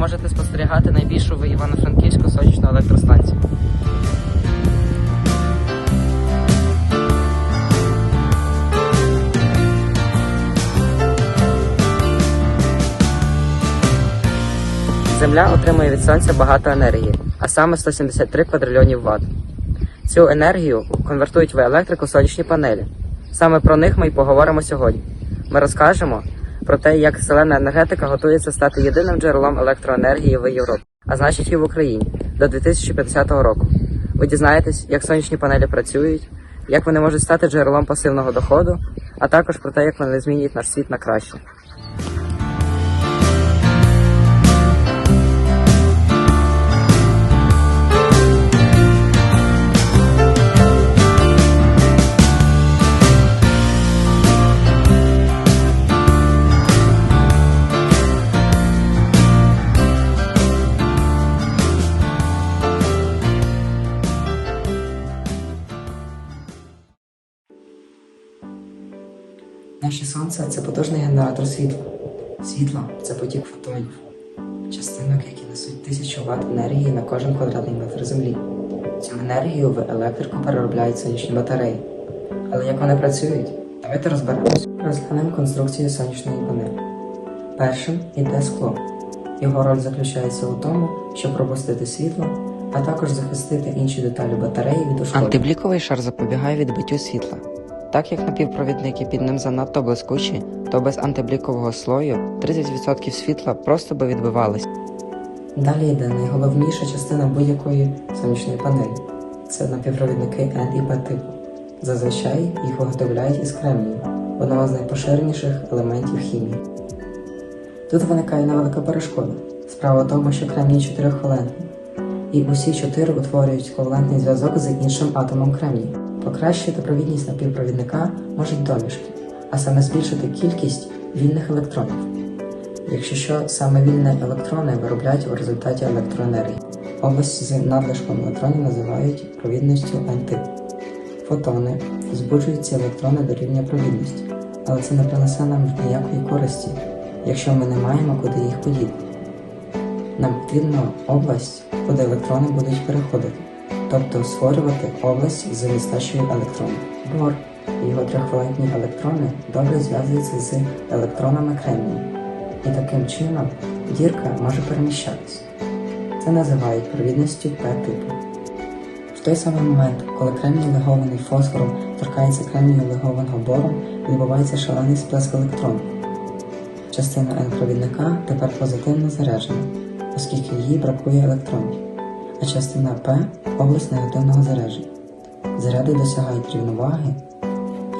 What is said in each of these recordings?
можете спостерігати найбільшу в Івано-Франківську сонячну електростанцію. Земля отримує від сонця багато енергії, а саме 173 квадрильйонів Вт. Цю енергію конвертують в електрику сонячні панелі. Саме про них ми й поговоримо сьогодні. Ми розкажемо про те, як зелена енергетика готується стати єдиним джерелом електроенергії в Європі, а значить і в Україні до 2050 року. Ви дізнаєтесь, як сонячні панелі працюють, як вони можуть стати джерелом пасивного доходу, а також про те, як вони змінюють наш світ на краще. Наше сонце це потужний генератор світла. Світло це потік фотонів, частинок, які несуть тисячу Вт енергії на кожен квадратний метр землі. Цю енергію в електрику переробляють сонячні батареї. Але як вони працюють? Давайте розберемось. Розглянемо конструкцію сонячної панелі. Першим іде скло. Його роль заключається у тому, щоб пропустити світло, а також захистити інші деталі батареї від ушкоджень. Антибліковий шар запобігає відбиттю світла. Так як напівпровідники під ним занадто блискучі, то без антиблікового слою 30% світла просто би відбивалось. Далі йде найголовніша частина будь-якої сонячної панелі. Це напівпровідники N і P типу. Зазвичай їх виготовляють із кремнію, одного з найпоширеніших елементів хімії. Тут виникає невелика перешкода. Справа в тому, що кремній чотирихвалентний, і усі чотири утворюють ковалентний зв'язок з іншим атомом кремнію. Покращити провідність напівпровідника можуть домішки, а саме збільшити кількість вільних електронів. Якщо що, саме вільні електрони виробляють у результаті електроенергії. Область з надлишком електронів називають провідністю N-типу. Фотони збуджують ці електрони до рівня провідності, але це не принесе нам ніякої користі, якщо ми не маємо куди їх подіти. Нам потрібна область, куди електрони будуть переходити, тобто створювати область з нестачею електронів. Бор і його трьохвалентні електрони добре зв'язуються з електронами кремнію, і таким чином дірка може переміщатися. Це називають провідністю П-типу. В той самий момент, коли кремній легований фосфором торкається кремнію легованого бором, відбувається шалений сплеск електронів. Частина N-провідника тепер позитивно заряджена, оскільки їй бракує електронів, а частина P область негативного зарядження. Заряди досягають рівноваги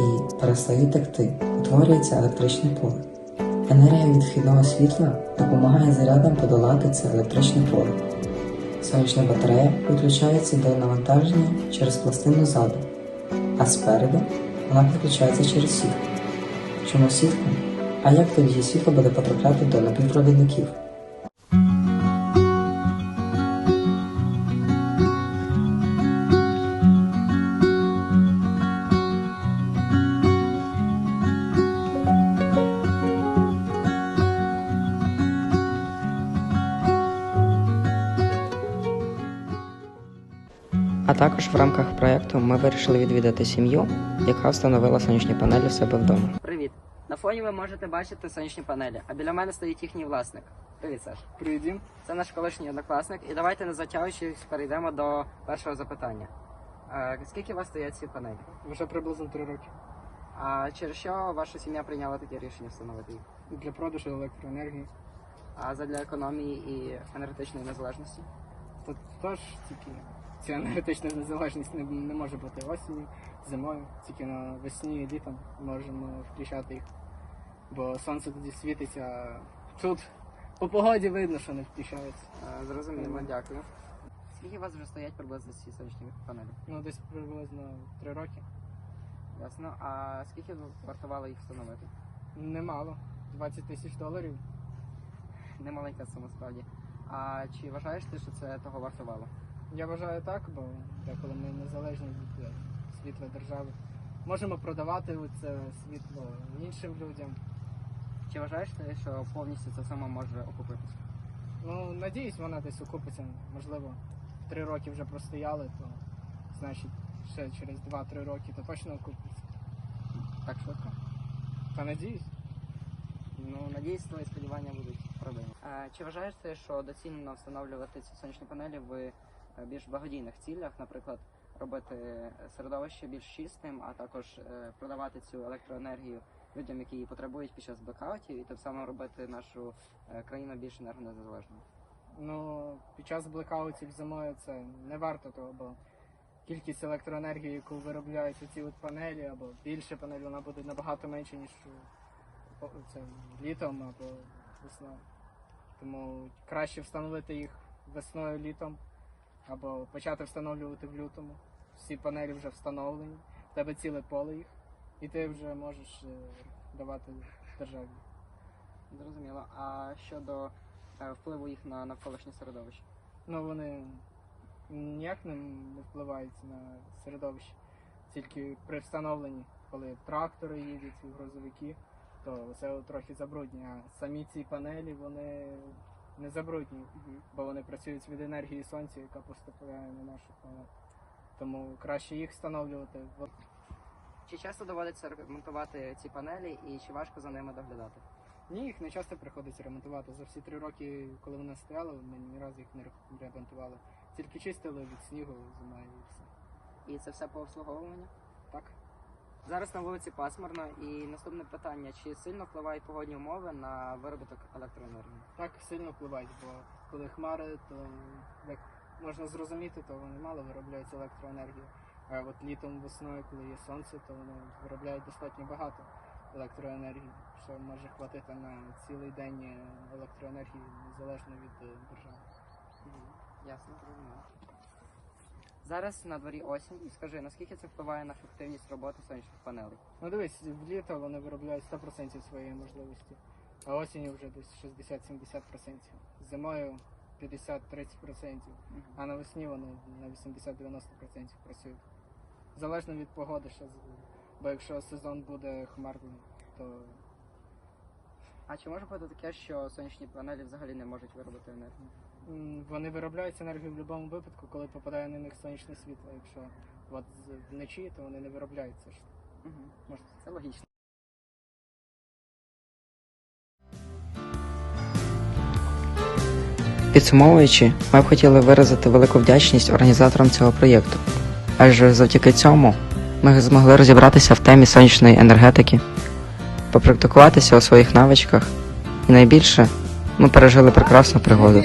і перестають текти, утворюється електричне поле. Енергія від вхідного світла допомагає зарядам подолати це електричне поле. Сонячна батарея підключається до навантаження через пластину ззаду, а спереду вона підключається через сітку. Чому сітку? А як тоді світло буде потрапляти до напівпровідників? Також в рамках проєкту ми вирішили відвідати сім'ю, яка встановила сонячні панелі в себе вдома. Привіт! На фоні ви можете бачити сонячні панелі, а біля мене стоїть їхній власник. Привіт, Саш. Привіт, Дім. Це наш колишній однокласник, і давайте не затягуючись перейдемо до першого запитання. Е, скільки у вас стоять ці панелі? Вже приблизно три роки. А через що ваша сім'я прийняла таке рішення встановити їх? Для продажу електроенергії. А задля економії і енергетичної незалежності? Теж тільки ця енергетична незалежність не, не може бути осінню, зимою, тільки на весні і літом можемо включати їх. Бо сонце тоді світиться, а тут по погоді видно, що не включається. Зрозуміло, дякую. Скільки у вас вже стоять приблизно ці сонячні панелі? Ну, десь приблизно три роки. Ясно. А скільки вартувало їх встановити? Немало. 20 тисяч доларів. Немаленька сума справді. А чи вважаєш ти, що це того вартувало? Я вважаю так, бо деколи ми незалежні від е, світла держави. Можемо продавати це світло іншим людям. Чи вважаєш ти, що повністю ця сума може окупитися? Ну, надіюсь, вона десь окупиться. Можливо, три роки вже простояли, то значить ще через 2-3 роки то точно окупиться. Так швидко? Та надіюсь. Ну, надіюсь, твої сподівання будуть. Е, Чи вважаєш ти, що доцільно встановлювати ці сонячні панелі в е, більш благодійних цілях, наприклад, робити середовище більш чистим, а також е, продавати цю електроенергію людям, які її потребують під час блекаутів, і тим самим робити нашу е, країну більш енергонезалежною? Ну, під час блекаутів зимою це не варто того, бо кількість електроенергії, яку виробляють ці от панелі, або більше панель, вона буде набагато менше, ніж це, літом або весною. Тому краще встановити їх весною літом, або почати встановлювати в лютому. Всі панелі вже встановлені, в тебе ціле поле їх, і ти вже можеш е, давати державі. Зрозуміло. А щодо е, впливу їх на навколишнє середовище? Ну, вони ніяк не, впливають на середовище. Тільки при встановленні, коли трактори їдуть, грузовики, то це трохи забруднює. А самі ці панелі вони не забруднюють, бо вони працюють від енергії сонця, яка поступає на нашу планету. Тому краще їх встановлювати. Чи часто доводиться ремонтувати ці панелі і чи важко за ними доглядати? Ні, їх не часто приходиться ремонтувати. За всі три роки, коли вони стояли, ми ні разу їх не ремонтували. Тільки чистили від снігу, зима і все. І це все по обслуговуванню? Так. Зараз на вулиці пасмурно, і наступне питання: чи сильно впливають погодні умови на виробіток електроенергії? Так сильно впливають, бо коли хмари, то як можна зрозуміти, то вони мало виробляють електроенергію. А от літом, весною, коли є сонце, то вони виробляють достатньо багато електроенергії, що може хватити на цілий день електроенергії незалежно від е, держави. Ясно, зрозуміло. Зараз на дворі осінь, і скажи, наскільки це впливає на ефективність роботи сонячних панелей? Ну дивись, в літо вони виробляють 100% своєї можливості, а осінню вже десь 60-70%. Зимою 50-30%. А навесні вони на 80-90% працюють. Залежно від погоди, з- бо якщо сезон буде хмарний, то А чи може бути таке, що сонячні панелі взагалі не можуть виробити енергію? Вони виробляють енергію в будь-якому випадку, коли попадає на них сонячне світло. Якщо от вночі, то вони не виробляють це. Угу. Можна Це логічно. Підсумовуючи, ми б хотіли виразити велику вдячність організаторам цього проєкту, адже завдяки цьому ми змогли розібратися в темі сонячної енергетики, попрактикуватися у своїх навичках, і найбільше ми пережили прекрасну пригоду.